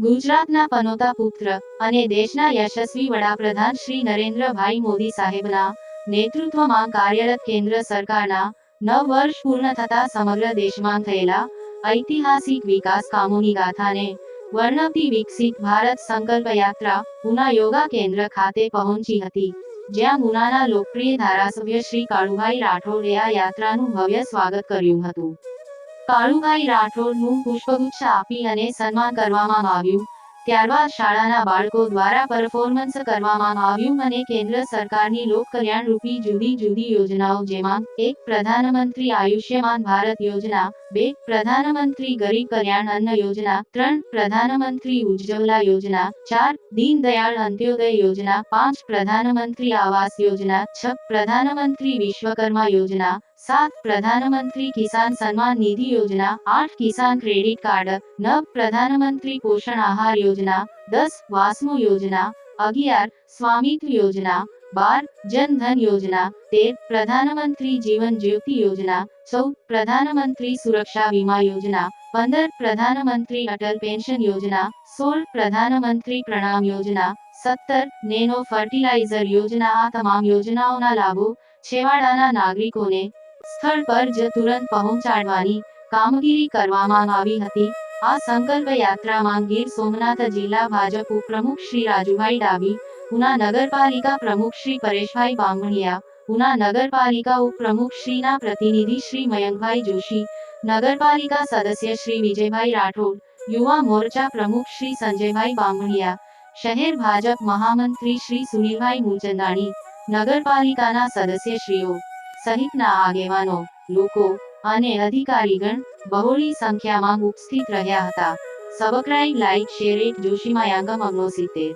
ગુજરાતના પનોતા પુત્ર અને દેશના યશસ્વી વડાપ્રધાન શ્રી નરેન્દ્રભાઈ મોદી સાહેબના નેતૃત્વમાં કાર્યરત કેન્દ્ર સરકારના નવ વર્ષ પૂર્ણ થતા સમગ્ર દેશમાં થયેલા ઐતિહાસિક વિકાસ કામોની ગાથાને વર્ણવતી વિકસિત ભારત સંકલ્પ યાત્રા ઉના યોગા કેન્દ્ર ખાતે પહોંચી હતી, જ્યાં ઉનાના લોકપ્રિય ધારાસભ્ય શ્રી કાળુભાઈ રાઠોડે આ યાત્રાનું ભવ્ય સ્વાગત કર્યું હતું. કાળુભાઈ રાઠોડનું પુષ્પગુચ્છ આપી અને સન્માન કરવામાં આવ્યું. ત્યારબાદ શાળાના બાળકો દ્વારા પરફોર્મન્સ કરવામાં આવ્યું અને કેન્દ્ર સરકારની લોક કલ્યાણ રૂપી જુદી જુદી યોજનાઓ જેમાં એક પ્રધાનમંત્રી આયુષ્યમાન ભારત યોજના, બે પ્રધાનમંત્રી ગરીબ કલ્યાણ અન્ન યોજના, ત્રણ પ્રધાનમંત્રી ઉજ્જવલા યોજના, ચાર દીનદયાળ અંત્યોદય યોજના, પાંચ પ્રધાનમંત્રી આવાસ યોજના, છ પ્રધાનમંત્રી વિશ્વકર્મા યોજના સાત પ્રધાનમંત્રી કિસાન સન્માન નિધિ યોજના આઠ કિસાન ક્રેડિટ કાર્ડ નવ પ્રધાનમંત્રી પોષણ આહાર યોજના દસ વાસ્મો યોજના અગિયાર સ્વામિત્વ યોજના બાર જન ધન યોજના તેર પ્રધાનમંત્રી જીવન જ્યોતિ યોજના ચૌદ પ્રધાનમંત્રી સુરક્ષા વીમા યોજના પંદર પ્રધાનમંત્રી અટલ પેન્શન યોજના સોળ પ્રધાનમંત્રી પ્રણામ યોજના સત્તર નેનો ફર્ટિલાઇઝર યોજના આ તમામ યોજનાઓના લાભો છેવાડાના નાગરિકોને સ્થળ પર જ તુરંત પહોંચાડવાની કામગીરી કરવામાં આવી હતી. આ સંકલ્પ યાત્રામાં ગીર સોમનાથ જિલ્લા ભાજપ ઉપપ્રમુખ શ્રી રાજુભાઈ ડાબી ઉના નગરપાલિકા પ્રમુખ શ્રી પરેશભાઈ બામણિયા, ઉના નગરપાલિકા ઉપપ્રમુખ શ્રીના પ્રતિનિધિ શ્રી મયંકભાઈ જોશી, નગરપાલિકા સદસ્ય શ્રી વિજયભાઈ રાઠોડ, યુવા મોરચા પ્રમુખ શ્રી સંજયભાઈ બામણિયા, શહેર ભાજપ મહામંત્રી શ્રી સુનિલભાઈ મૂલચંદાણી નગરપાલિકાના સદસ્યશ્રીઓ સહિતના આગેવાનો, લોકો અને અધિકારીગણ બહોળી સંખ્યામાં ઉપસ્થિત રહ્યા હતા. સબસ્ક્રાઇબ, લાઇક, શેર એટ જોશીમાયાંગમ અગ્નો સિત્તેર